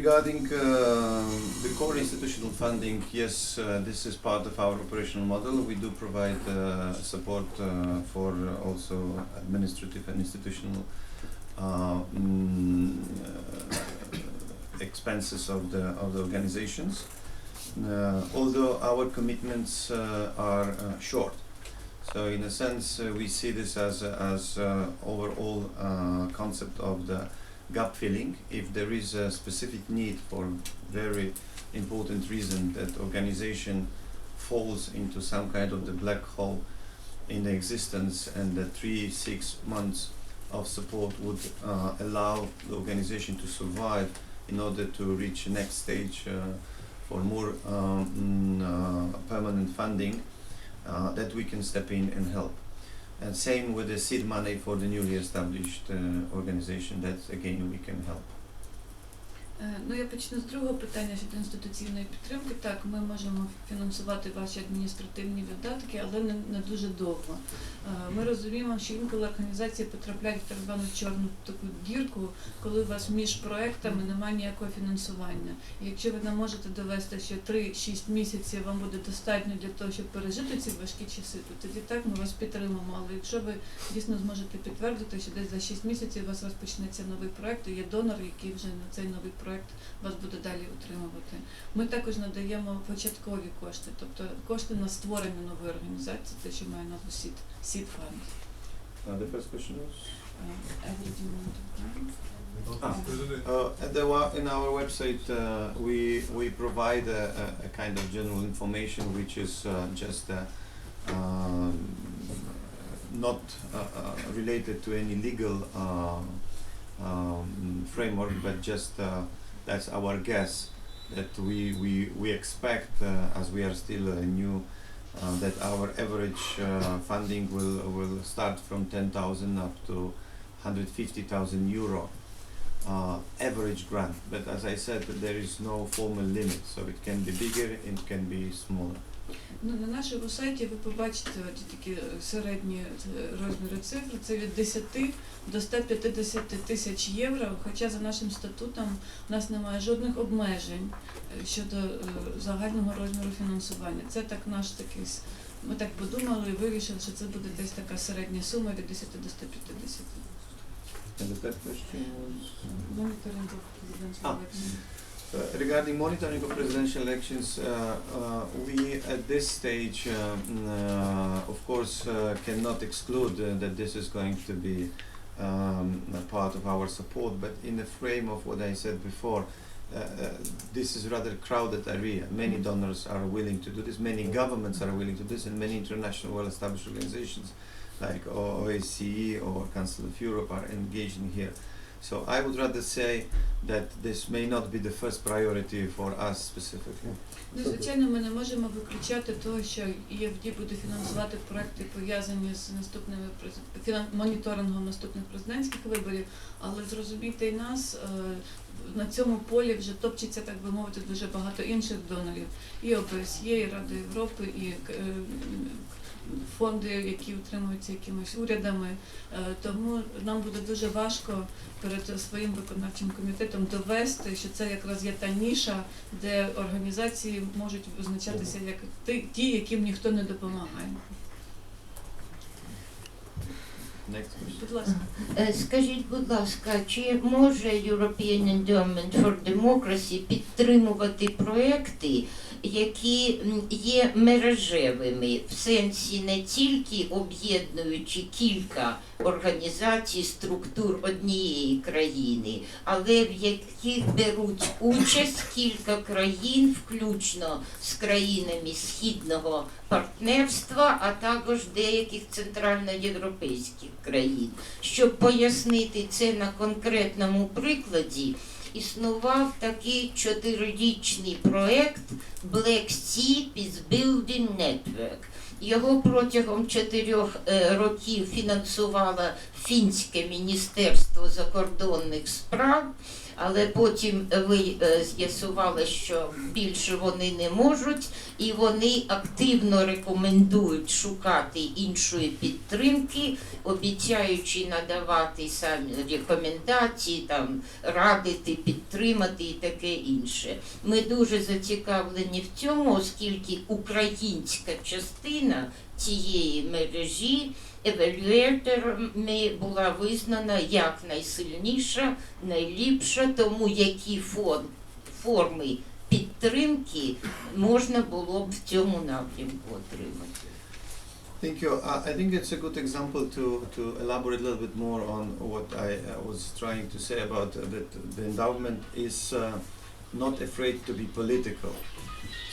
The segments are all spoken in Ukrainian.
regarding uh, the core institutional funding, yes, uh, this is part of our operational model. We do provide uh, support for also administrative and institutional mm, expenses of the of the organizations. Uh, although our commitments uh, are uh, short, so in a sense we see this as as overall concept of the gap filling. If there is a specific need for very important reason that organization falls into some kind of the black hole in the existence and the three six months of support would uh, allow the organization to survive in order to reach next stage uh, for more um, mm, uh, permanent funding uh, that we can step in and help. And same with the seed money for the newly established uh, organization that again we can help. Е, Ну, я почну з другого питання щодо інституційної підтримки. Так, ми можемо фінансувати ваші адміністративні видатки, але не, не дуже довго. Е, Ми розуміємо, що інколи організації потрапляють в так звану чорну таку дірку, коли у вас між проектами немає ніякого фінансування. І якщо ви не можете довести, що 3-6 місяців вам буде достатньо для того, щоб пережити ці важкі часи, то тоді так ми вас підтримаємо. Але якщо ви дійсно зможете підтвердити, що десь за 6 місяців у вас розпочнеться новий проект, і є донор, який вже на цей новий проект вас буде далі утримувати. Ми також надаємо початкові кошти, тобто кошти на створення нової організації, те, що має назву Seed, Seed Fund. Uh, the first question was. Uh. Ah. Uh, at the in our website, uh, we we provide a, a, a kind of general information which is uh, just uh, um, not uh, uh, related to any legal uh, um, framework, but just uh, that's our guess that we we, we expect uh, as we are still uh, new. Uh, that our average funding will will start from 10,000 up to 150,000 euro uh, average grant. But as I said, there is no formal limit, so it can be bigger, it can be smaller. Ну, на нашому сайті ви побачите такі середні е, розміри цифр. Це від 10 до 150 тисяч євро. Хоча за нашим статутом у нас немає жодних обмежень е, щодо е, загального розміру фінансування. Це так наш такий. Ми так подумали і вирішили, що це буде десь така середня сума від 10 до 150. And Regarding monitoring of presidential elections, uh, uh, we at this stage, uh, mm, uh, of course, uh, cannot exclude that this is going to be um, a part of our support, but in the frame of what I said before, this is rather crowded area. Many mm-hmm. donors are willing to do this, many governments are willing to do this, and many international well-established organizations like OSCE or Council of Europe are engaging here. So I would rather say that this may not be the first priority for us specifically. Ну, звичайно, ми не можемо виключати того, що ЄФД буде фінансувати проекти пов'язані з наступними моніторингом наступних президентських виборів, але зрозумійте і нас. е, На цьому полі вже топчеться, так би мовити, дуже багато інших донорів, і ОБСЄ, і Ради Європи, і е, фонди, які утримуються якимись урядами. Е, Тому нам буде дуже важко перед своїм виконавчим комітетом довести, що це якраз є та ніша, де організації можуть визначатися як ті, ті, яким ніхто не допомагає. Будь ласка. Е, Скажіть, будь ласка, чи може European Endowment for Democracy підтримувати проекти, які є мережевими, в сенсі не тільки об'єднуючи кілька організацій, структур однієї країни, але в яких беруть участь кілька країн, включно з країнами східного партнерства, а також деяких центральноєвропейських країн. Щоб пояснити це на конкретному прикладі, існував такий чотирирічний проект Black Sea Peace Network. Його протягом чотирьох е, років фінансувало фінське міністерство закордонних справ, але потім ви е, з'ясували, що більше вони не можуть, і вони активно рекомендують шукати іншої підтримки, обіцяючи надавати самі рекомендації, там радити, підтримати і таке інше. Ми дуже зацікавлені в цьому, оскільки українська частина цієї мережі евалюаторами була визнана як найсильніша, найліпша, тому які форми підтримки можна було б в цьому напрямку отримати. Thank you. Uh, I think it's a good example to, to elaborate a little bit more on what I uh, was trying to say about uh, that the endowment is uh, not afraid to be political.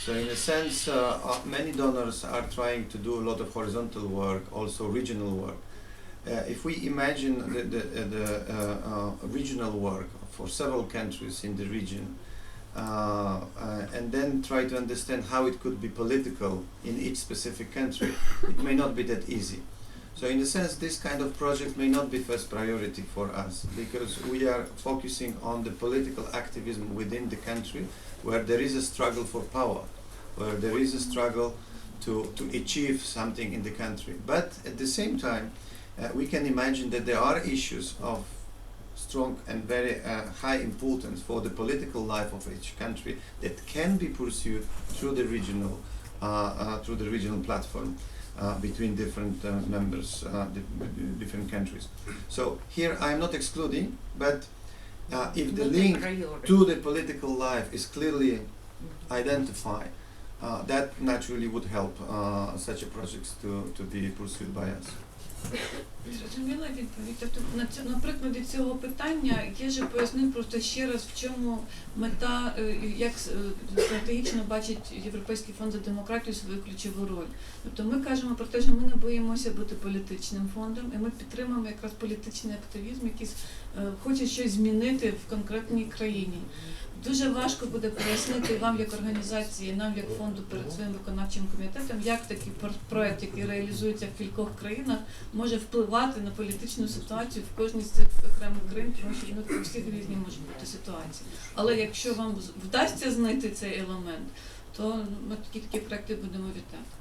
So in a sense, uh, uh, many donors are trying to do a lot of horizontal work, also regional work. Uh, if we imagine the, the, uh, the uh, regional work for several countries in the region, and then try to understand how it could be political in each specific country, it may not be that easy. So in a sense, this kind of project may not be first priority for us because we are focusing on the political activism within the country where there is a struggle for power, where there is a struggle to, to achieve something in the country. But at the same time, uh, we can imagine that there are issues of strong and very uh, high importance for the political life of each country that can be pursued through the regional uh, uh, through the regional platform uh, between different uh, members, uh, di- different countries. So here I am not excluding, but uh, if the link to the political life is clearly identified, uh, that naturally would help uh, such a projects to, to be pursued by us. Зрозуміла відповідь. Тобто на цьому на прикладі цього питання я же пояснив просто ще раз, в чому мета, е, як е, стратегічно бачить Європейський фонд за демократію свою ключову роль. Тобто ми кажемо про те, що ми не боїмося бути політичним фондом, і ми підтримуємо якраз політичний активізм, який е, хоче щось змінити в конкретній країні. Дуже важко буде пояснити вам як організації, нам як фонду перед своїм виконавчим комітетом, як такий пр- проект, який реалізується в кількох країнах, може впливати на політичну ситуацію в кожній з цих окремих країн, тому що ну, у всіх різні можуть бути ситуації. Але якщо вам вдасться знайти цей елемент, то ми такі такі проекти будемо вітати.